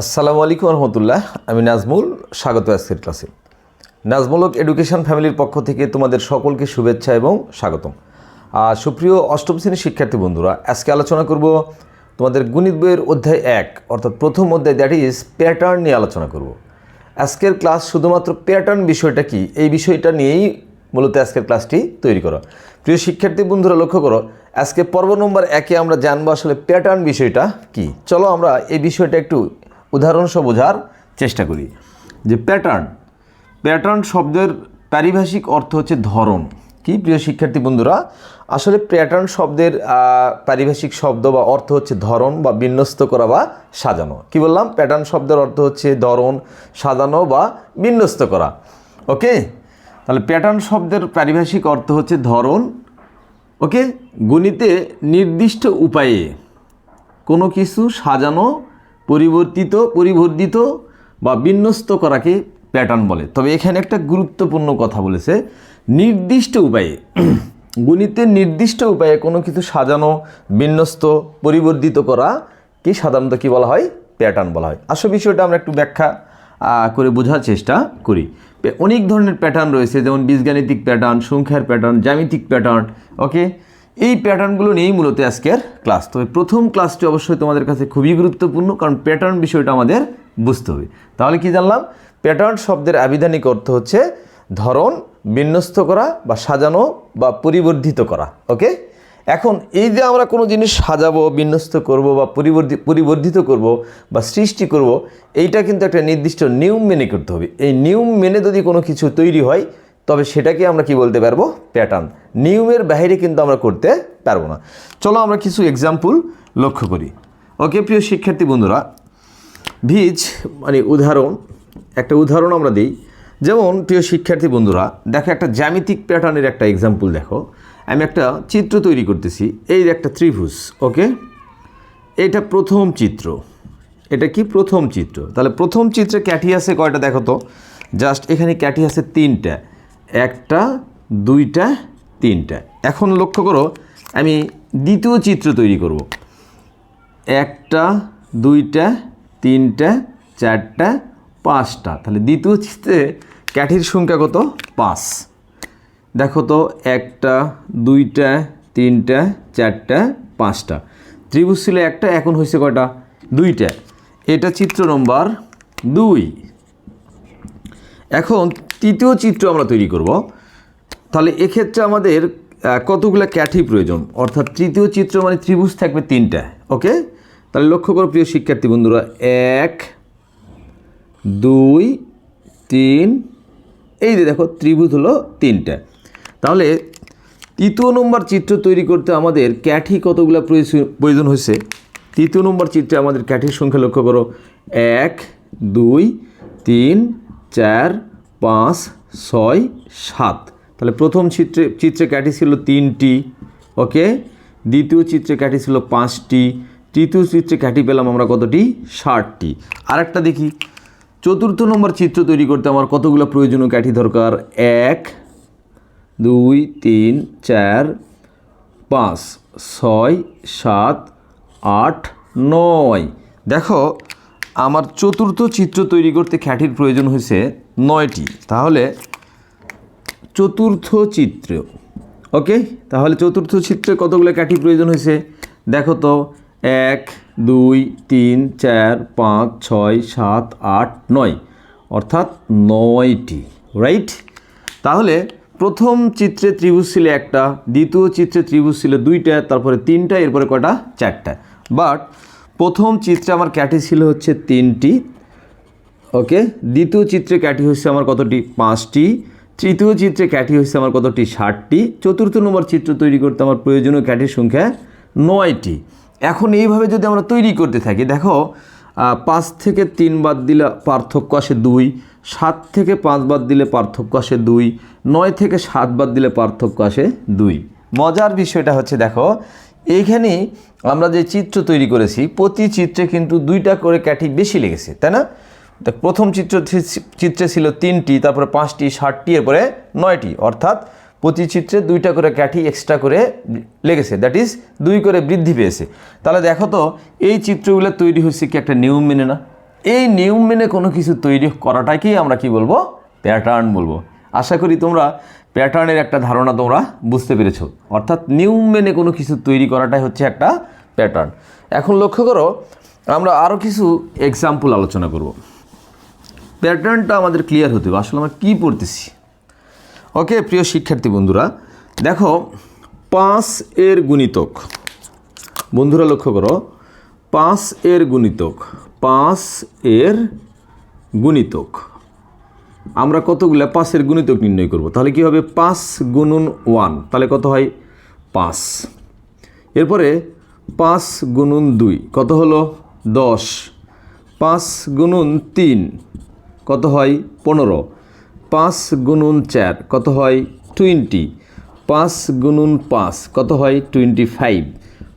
আসসালামু আলাইকুম রহমতুল্লাহ, আমি নাজমুল, স্বাগত আজকের ক্লাসে। নাজমুলক এডুকেশন ফ্যামিলির পক্ষ থেকে তোমাদের সকলকে শুভেচ্ছা এবং স্বাগতম। আর সুপ্রিয় অষ্টম শ্রেণির শিক্ষার্থী বন্ধুরা, আজকে আলোচনা করব তোমাদের গণিত বইয়ের অধ্যায় এক, অর্থাৎ প্রথম অধ্যায় দ্যাট ইজ প্যাটার্ন নিয়ে আলোচনা করব। আজকের ক্লাস শুধুমাত্র প্যাটার্ন বিষয়টা কি, এই বিষয়টা নিয়েই মূলত আজকের ক্লাসটি তৈরি করো। প্রিয় শিক্ষার্থী বন্ধুরা, লক্ষ্য করো, আজকে পর্ব নম্বর একে আমরা জানব আসলে প্যাটার্ন বিষয়টা কি। চলো আমরা এই বিষয়টা একটু উদাহরণসহ বোঝার চেষ্টা করি। যে প্যাটার্ন প্যাটার্ন শব্দের পারিভাষিক অর্থ হচ্ছে ধরন। কি প্রিয় শিক্ষার্থী বন্ধুরা? আসলে প্যাটার্ন শব্দের পারিভাষিক শব্দ বা অর্থ হচ্ছে ধরন বা বিন্যস্ত করা বা সাজানো। কি বললাম? প্যাটার্ন শব্দের অর্থ হচ্ছে ধরন, সাজানো বা বিন্যস্ত করা। ওকে? তাহলে প্যাটার্ন শব্দের পারিভাষিক অর্থ হচ্ছে ধরন। ওকে? গণিতে নির্দিষ্ট উপায়ে কোনো কিছু সাজানো পরিবর্তিত, পরিবর্ধিত বা বিন্যস্ত করাকে প্যাটার্ন বলে। তবে এখানে একটা গুরুত্বপূর্ণ কথা বলেছে, নির্দিষ্ট উপায়ে, গণিতের নির্দিষ্ট উপায়ে কোনো কিছু সাজানো, বিন্যস্ত, পরিবর্ধিত করা কি সাধারণত কি বলা হয়? প্যাটার্ন বলা হয়। আসল বিষয়টা আমরা একটু ব্যাখ্যা করে বোঝার চেষ্টা করি। অনেক ধরনের প্যাটার্ন রয়েছে, যেমন বীজগাণিতিক প্যাটার্ন, সংখ্যার প্যাটার্ন, জ্যামিতিক প্যাটার্ন, ওকে? এই প্যাটার্নগুলো নিয়েই মূলত আজকের ক্লাস। তবে প্রথম ক্লাসটি অবশ্যই তোমাদের কাছে খুবই গুরুত্বপূর্ণ, কারণ প্যাটার্ন বিষয়টা আমাদের বুঝতে হবে। তাহলে কি জানলাম? প্যাটার্ন শব্দের আবিধানিক অর্থ হচ্ছে ধরন, বিন্যস্ত করা বা সাজানো বা পরিবর্ধিত করা, ওকে? এখন এই যে আমরা কোনো জিনিস সাজাবো, বিন্যস্ত করব বা পরিবর্ধি, পরিবর্ধিত করব বা সৃষ্টি করব, এইটা কিন্তু একটা নির্দিষ্ট নিয়ম মেনে করতে হবে। এই নিয়ম মেনে যদি কোনো কিছু তৈরি হয় তবে সেটাকে আমরা কি বলতে পারব? প্যাটার্ন নিয়মের বাইরে কিন্তু আমরা করতে পারব না। চলো আমরা কিছু এক্সাম্পল লক্ষ্য করি। ওকে প্রিয় শিক্ষার্থী বন্ধুরা ভিজ মানে উদাহরণ, একটা উদাহরণ আমরা দিই। যেমন, প্রিয় শিক্ষার্থী বন্ধুরা, দেখো একটা জ্যামিতিক প্যাটার্নের একটা এক্সাম্পল দেখো। আমি একটা চিত্র তৈরি করতেছি, এই একটা ত্রিভুজ ওকে এটা প্রথম চিত্র। এটা কি প্রথম চিত্র? তাহলে প্রথম চিত্রে ক্যাটি আছে কয়টা দেখো তো? জাস্ট এখানে ক্যাটি আছে তিনটা। একটা, দুইটা, তিনটা। এখন লক্ষ্য করো, আমি দ্বিতীয় চিত্র তৈরি করব। একটা, দুইটা, তিনটা, চারটা, পাঁচটা। তাহলে দ্বিতীয় চিত্রে ক্যাঠির সংখ্যা কত? পাঁচ। দেখো তো, একটা, দুইটা, তিনটা, চারটা, পাঁচটা। ত্রিভুজ ছিল একটা, এখন হয়েছে কয়টা? দুইটা। এটা চিত্র নম্বর দুই। এখন তৃতীয় চিত্র আমরা তৈরি করব। তাহলে এক্ষেত্রে আমাদের কতগুলো ক্যাঠি প্রয়োজন? অর্থাৎ তৃতীয় চিত্র মানে ত্রিভুজ থাকবে তিনটা, ওকে? তাহলে লক্ষ্য করো প্রিয় শিক্ষার্থী বন্ধুরা, এক, দুই, তিন, এই যে দেখো ত্রিভুজ হলো তিনটা। তাহলে তৃতীয় নম্বর চিত্র তৈরি করতে আমাদের ক্যাঠি কতগুলো প্রয়োজন হয়েছে? তৃতীয় নম্বর চিত্রে আমাদের ক্যাঠির সংখ্যা লক্ষ্য করো, এক, দুই, তিন, চার পাঁচ, ছয়, সাত। তাহলে প্রথম চিত্রে চিত্রে ক্যাটি ছিল তিনটি, ওকে? দ্বিতীয় চিত্রে ক্যাটি ছিল পাঁচটি, তৃতীয় চিত্রে ক্যাটি পেলাম আমরা কতটি? ষাটটি। আরেকটা দেখি। চতুর্থ নম্বর চিত্র তৈরি করতে আমার কতগুলো প্রয়োজনীয় ক্যাঠি দরকার? এক, দুই, তিন, চার, পাঁচ, ছয়, সাত, আট, নয়। দেখো, আমার চতুর্থ চিত্র তৈরি করতে খ্যাটির প্রয়োজন হয়েছে নয়টি। তাহলে চতুর্থ চিত্র। ওকে? তাহলে চতুর্থ চিত্রে কতগুলো ক্যাটি প্রয়োজন হয়েছে? দেখো তো, এক, দুই, তিন, চার, পাঁচ, ছয়, সাত, আট, নয়। অর্থাৎ নয়টি রাইট তাহলে প্রথম চিত্রে ত্রিভুজ ছিল একটা, দ্বিতীয় চিত্রে ত্রিভুজ ছিল দুইটা, তারপরে তিনটা, এরপরে কটা চারটা। বাট প্রথম চিত্রে আমার ক্যাটি ছিল হচ্ছে তিনটি ওকে দ্বিতীয় চিত্রে ক্যাটি হচ্ছে আমার কতটি? পাঁচটি। তৃতীয় চিত্রে ক্যাটি হচ্ছে আমার কতটি? ষাটটি। চতুর্থ নম্বর চিত্র তৈরি করতে আমার প্রয়োজনীয় ক্যাটির সংখ্যা নয়টি। এখন এইভাবে যদি আমরা তৈরি করতে থাকি, দেখো পাঁচ থেকে তিন বাদ দিলে পার্থক্য আসে দুই, সাত থেকে পাঁচ বাদ দিলে পার্থক্য আসে দুই, নয় থেকে সাত বাদ দিলে পার্থক্য আসে দুই। মজার বিষয়টা হচ্ছে, দেখো, এইখানে আমরা যে চিত্র তৈরি করেছি, প্রতি চিত্রে কিন্তু দুইটা করে ক্যাটি বেশি লেগেছে, তাই না? দেখ প্রথম চিত্র চিত্রে ছিল তিনটি, তারপরে পাঁচটি, ষাটটি, এরপরে নয়টি। অর্থাৎ প্রতি চিত্রে দুইটা করে ক্যাঠি এক্সট্রা করে লেগেছে। দ্যাট ইজ দুই করে বৃদ্ধি পেয়েছে। তাহলে দেখো তো, এই চিত্রগুলো তৈরি হয়েছে কি একটা নিয়ম মেনে না? এই নিয়ম মেনে কোনো কিছু তৈরি করাটাকেই আমরা কি বলব? প্যাটার্ন বলব। আশা করি তোমরা প্যাটার্নের একটা ধারণা তোমরা বুঝতে পেরেছ। অর্থাৎ নিয়ম মেনে কোনো কিছু তৈরি করাটাই হচ্ছে একটা প্যাটার্ন। এখন লক্ষ্য করো, আমরা আরও কিছু এক্সাম্পল আলোচনা করব। প্যাটার্নটা আমাদের ক্লিয়ার হতে হবে। আসলে আমরা কী পড়তেছি? ওকে প্রিয় শিক্ষার্থী বন্ধুরা, দেখো, পাঁচ এর গুণিতক। বন্ধুরা, লক্ষ্য করো, পাঁচ এর গুণিতক, পাঁচ এর গুণিতক। আমরা কতগুলো পাঁচের গুণিতক নির্ণয় করব? তাহলে কি হবে? পাঁচ গুণুন ওয়ান। তাহলে কত হয়? পাঁচ। এরপরে, পাঁচ গুণুন দুই। কত হলো? দশ। পাঁচ গুণুন তিন। কত হয় পনেরো? পাঁচ গুণুন চার, কত হয় টোয়েন্টি? পাঁচ গুণুন পাঁচ, কত হয় টোয়েন্টি ফাইভ?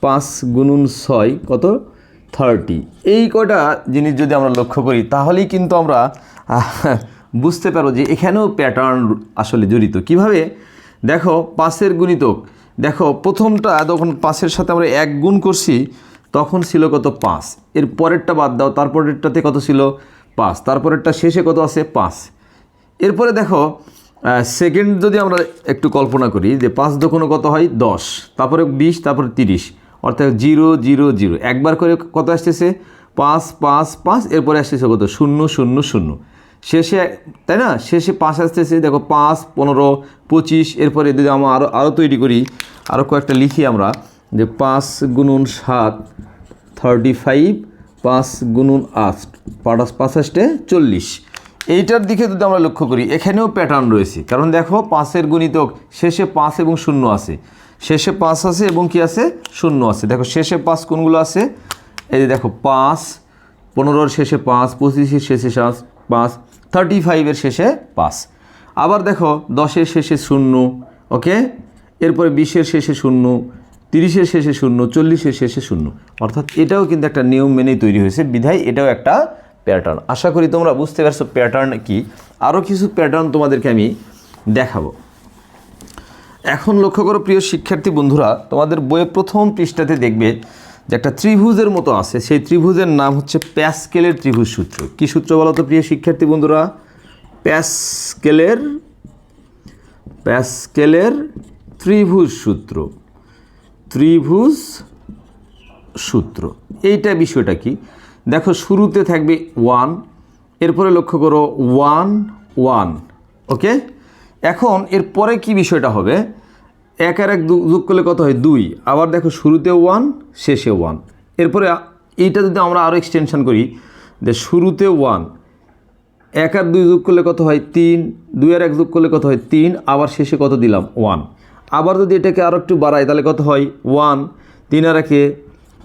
পাঁচ গুণুন ছয়, কত? থার্টি। এই কটা জিনিস যদি আমরা লক্ষ্য করি, তাহলেই কিন্তু আমরা বুঝতে পারো যে এখানেও প্যাটার্ন আসলে জড়িত। কীভাবে? দেখো, পাঁচের গুণিতক। দেখো, প্রথমটা যখন পাঁচের সাথে আমরা এক গুণ করছি, তখন ছিল কত? পাঁচ। এর পরেরটা বাদ দাও, তারপরেরটাতে কত ছিল? পাঁচ, তারপরেরটা শেষে কত আছে? পাঁচ। এরপরে দেখো সেকেন্ড যদি আমরা একটু কল্পনা করি যে পাঁচ দোকানো কত হয়? দশ। তারপরে বিশ, তারপরে তিরিশ। অর্থাৎ জিরো জিরো জিরো। একবার করে কত আসতেছে? পাঁচ পাঁচ পাঁচ। এরপরে আসতেছে কত? শূন্য শূন্য শূন্য। শেষে, তাই না? শেষে পাঁচ আসতেছে, দেখো পাঁচ, পনেরো, পঁচিশ। এরপরে যদি আমরা আরও আরও তৈরি করি আরও কয়েকটা লিখি আমরা, যে পাঁচ গুণুন সাত থার্টি ফাইভ পাঁচ গুণুন আট, পাঁচ পাঁচাশটে চল্লিশ। এইটার দিকে যদি আমরা লক্ষ্য করি, এখানেও প্যাটার্ন রয়েছে। কারণ দেখো, পাঁচের গুণিতক, শেষে পাঁচ এবং শূন্য আছে। শেষে পাঁচ আছে এবং কি আছে? শূন্য আছে। দেখো, শেষে পাঁচ কোনগুলো আছে? এই যে দেখো, পাঁচ, পনেরোর শেষে পাঁচ, পঁচিশের শেষে সাত, পাঁচ থার্টি ফাইভের শেষে পাঁচ। আবার দেখো, দশের শেষে শূন্য ওকে এরপরে বিশের শেষে শূন্য তিরিশের শেষে শূন্য, চল্লিশের শেষে শূন্য। অর্থাৎ এটাও কিন্তু একটা নিয়ম মেনেই তৈরি হয়েছে। বিধায় এটাও একটা প্যাটার্ন আশা করি তোমরা বুঝতে পারছ প্যাটার্ন কি। আরও কিছু প্যাটার্ন তোমাদেরকে আমি দেখাবো। এখন লক্ষ্য করো, প্রিয় শিক্ষার্থী বন্ধুরা, তোমাদের বইয়ের প্রথম পৃষ্ঠাতে দেখবে যে একটা ত্রিভুজের মতো আছে। সেই ত্রিভুজের নাম হচ্ছে প্যাসকেলের ত্রিভুজ সূত্র। কি সূত্র বলো তো, প্রিয় শিক্ষার্থী বন্ধুরা? প্যাসকেলের প্যাসকেলের ত্রিভুজ সূত্র। ত্রিভুজ সূত্র। এইটা বিষয়টা কি? দেখো, শুরুতে থাকবে ওয়ান এরপরে লক্ষ্য করো ওয়ান ওয়ান ওকে এখন এর পরে কি বিষয়টা হবে? এক আর এক যোগ করলে কত হয়? দুই। আবার দেখো, শুরুতে ওয়ান শেষে ওয়ান এরপরে এইটা যদি আমরা আরও এক্সটেনশন করি, যে শুরুতে ওয়ান এক আর দুই যোগ করলে কত হয়? তিন। দুই আর এক যোগ করলে কত হয়? তিন। আবার শেষে কত দিলাম? ওয়ান আবার যদি এটাকে আরও একটু বাড়াই, তাহলে কত হয়? ওয়ান তিন আর একে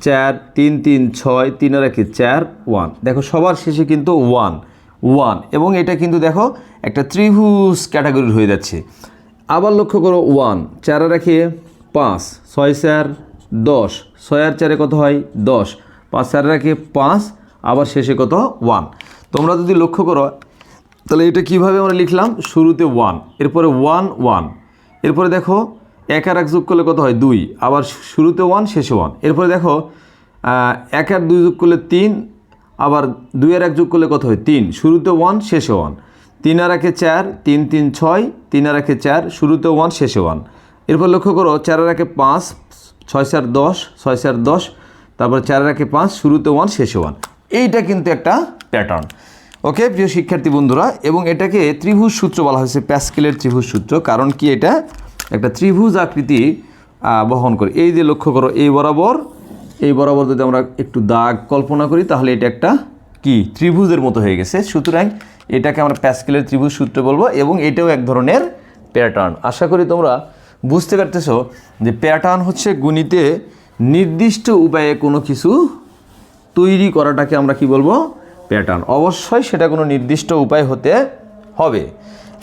চার, তিন তিন, ছয়, তিন আর একে চার ওয়ান দেখো, সবার শেষে কিন্তু ওয়ান ওয়ান এবং এটা কিন্তু দেখো, একটা ত্রিভুজ ক্যাটাগরির হয়ে যাচ্ছে। আবার লক্ষ্য করো ওয়ান চার আর একে পাঁচ, ছয়, চার, দশ। ছয় আর চারে কত হয়? দশ। পাঁচ, চার রাখে পাঁচ, আবার শেষে কত? ওয়ান তোমরা যদি লক্ষ্য করো, তাহলে এটা কীভাবে আমরা লিখলাম? শুরুতে ওয়ান এরপরে ওয়ান ওয়ান এরপরে দেখো এক আর এক যোগ করলে কত হয়? দুই। আবার শুরুতে ওয়ান শেষে ওয়ান এরপরে দেখো এক আর দুই যোগ করলে তিন, আবার দুই আর এক যোগ করলে কত হয়? তিন। শুরুতে ওয়ান শেষে ওয়ান তিন আর একে চার, তিন তিন, ছয়। তিন আর একে চার, শুরুতে ওয়ান শেষে ওয়ান এরপর লক্ষ্য করো, চার আর একে পাঁচ, ছয় চার দশ, ছয় চার দশ, তারপর চার আর একে পাঁচ, শুরুতে ওয়ান শেষে ওয়ান এইটা কিন্তু একটা প্যাটার্ন ওকে, প্রিয় শিক্ষার্থী বন্ধুরা, এবং এটাকে ত্রিভুজ সূত্র বলা হয়েছে, প্যাসকেলের ত্রিভুজ সূত্র, কারণ কি এটা? একটা ত্রিভুজ আকৃতি বহন করে। এই যে লক্ষ্য করো, এই বরাবর এই বরাবর যদি আমরা একটু দাগ কল্পনা করি, তাহলে এটা একটা কি? ত্রিভুজের মতো হয়ে গেছে। সুতরাং এটাকে আমরা প্যাসকেলের ত্রিভুজ সূত্র বলব, এবং এটাও এক ধরনের প্যাটার্ন। আশা করি তোমরা বুঝতে পারতেছো যে প্যাটার্ন হচ্ছে গণিতে নির্দিষ্ট উপায়ে কোনো কিছু তৈরি করাটাকে আমরা কি বলব? প্যাটার্ন অবশ্যই সেটা কোনো নির্দিষ্ট উপায় হতে হবে।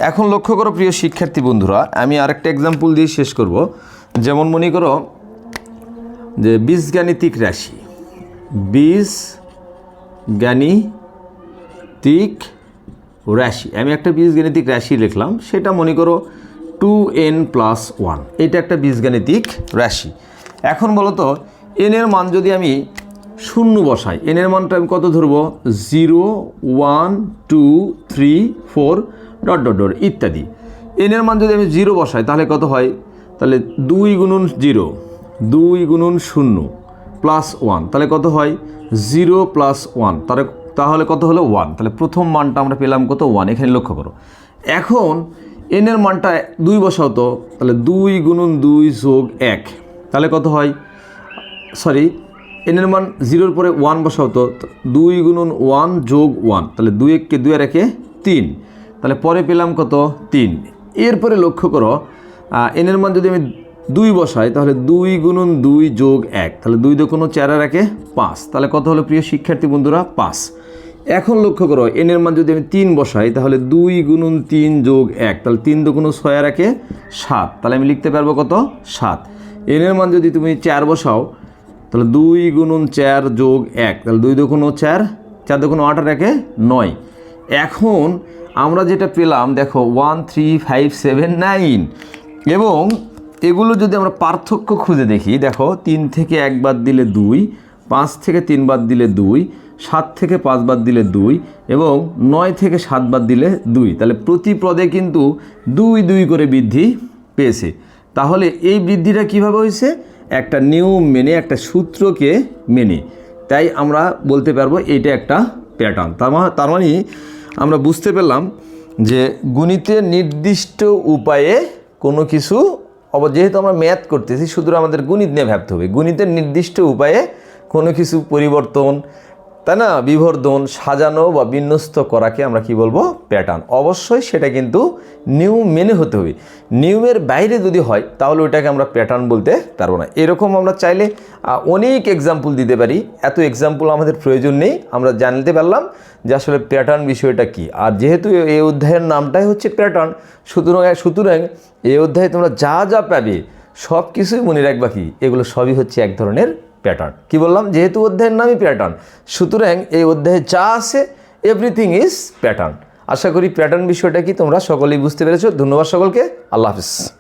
এখন লক্ষ্য করো প্রিয় শিক্ষার্থী বন্ধুরা, আমি আরেকটা এক্সাম্পল দিয়ে শেষ করব। যেমন মনে করো যে বীজগাণিতিক রাশি। বীজ জ্ঞানীতিক রাশি। আমি একটা বীজগাণিতিক রাশি লিখলাম, সেটা মনে করো টু এন প্লাস ওয়ান এটা একটা বীজগাণিতিক রাশি। এখন বলো তো এন এর মান যদি আমি শূন্য বসাই। এনের মানটা আমি কত ধরবো? Zero, one, two, three, four, dot dot dot, ইত্যাদি। এনের মান যদি আমি জিরো বসাই, তাহলে কত হয়? তাহলে দুই গুণন জিরো, দুই গুণন শূন্য, প্লাস ওয়ান। তাহলে কত হয়? Zero plus one. তাহলে তাহলে কত হলো? ওয়ান। তাহলে প্রথম মানটা আমরা পেলাম কত? ওয়ান। এখানে লক্ষ্য করো। এখন এনের মানটা দুই বসাও তো, তাহলে দুই গুণন দুই যোগ এক। তাহলে কত হয়? সরি এনের মান জিরোর পরে ওয়ান বসাও তো দুই গুণন ওয়ান যোগ ওয়ান, তাহলে দুই এককে দুই আর একে তিন, তাহলে পরে পেলাম কত? তিন। এরপরে লক্ষ্য করো এনের মান যদি আমি দুই বসাই, তাহলে দুই গুণন দুই যোগ এক, তাহলে দুই দোকানো চার আর একে পাঁচ, তাহলে কত হলো প্রিয় শিক্ষার্থী বন্ধুরা? পাঁচ। এখন লক্ষ্য করো এনের মান যদি আমি তিন বসাই, তাহলে দুই গুণন তিন যোগ এক, তাহলে তিন দুগুণ ছয় আর একে সাত, তাহলে আমি লিখতে পারব কত? সাত। এনের মান যদি তুমি চার বসাও তাহলে দুই গুণন চার যোগ এক, তাহলে দুই দুগুণ চার চার দুগুণ আট আর একে নয়। এখন আমরা যেটা পেলাম, দেখো one three five seven nine এবং এগুলো যদি আমরা পার্থক্য খুঁজে দেখি, দেখো, তিন থেকে এক বাদ দিলে দুই, পাঁচ থেকে তিন বাদ দিলে দুই, সাত থেকে পাঁচ বাদ দিলে দুই, এবং নয় থেকে সাত বাদ দিলে দুই। তাহলে প্রতি পদে কিন্তু দুই দুই করে বৃদ্ধি পেয়েছে। তাহলে এই বৃদ্ধিটা কীভাবে হয়েছে? একটা নিয়ম মেনে একটা সূত্রকে মেনে তাই আমরা বলতে পারব এটা একটা প্যাটার্ন তার মানে তার মানে আমরা বুঝতে পেলাম যে গণিতে নির্দিষ্ট উপায়ে কোনো কিছু অব যেহেতু আমরা ম্যাথ করতেছি শুধু আমাদের গণিত নিয়ে ভাবতে হবে। গণিতের নির্দিষ্ট উপায়ে কোনো কিছু পরিবর্তন তাই না? বিবর্ধন সাজানো বা বিন্যস্ত করাকে আমরা কি বলব? প্যাটার্ন অবশ্যই সেটা কিন্তু নিউ মেনে হতে হবে। নিয়মের বাইরে যদি হয়, তাহলে ওইটাকে আমরা প্যাটার্ন বলতে পারব না। এরকম আমরা চাইলে অনেক এক্সাম্পল দিতে পারি। এত এক্সাম্পল আমাদের প্রয়োজন নেই। আমরা জানতে পারলাম যে আসলে প্যাটার্ন বিষয়টা কি। আর যেহেতু এই অধ্যায়ের নামটাই হচ্ছে প্যাটার্ন সুতরাং সুতরাং এই অধ্যায়ে তোমরা যা যা পাবে সব কিছুই মনে রাখবা কি? এগুলো সবই হচ্ছে এক ধরনের প্যাটার্ন কি বললাম? যেহেতু অধ্যায়ের নামই প্যাটার্ন সুতরাং এই অধ্যায়ে যা আছে এভরিথিং ইজ প্যাটার্ন আশা করি প্যাটার্ন বিষয়টা কি তোমরা সকলেই বুঝতে পেরেছ। ধন্যবাদ সকলকে। আল্লাহ হাফিজ।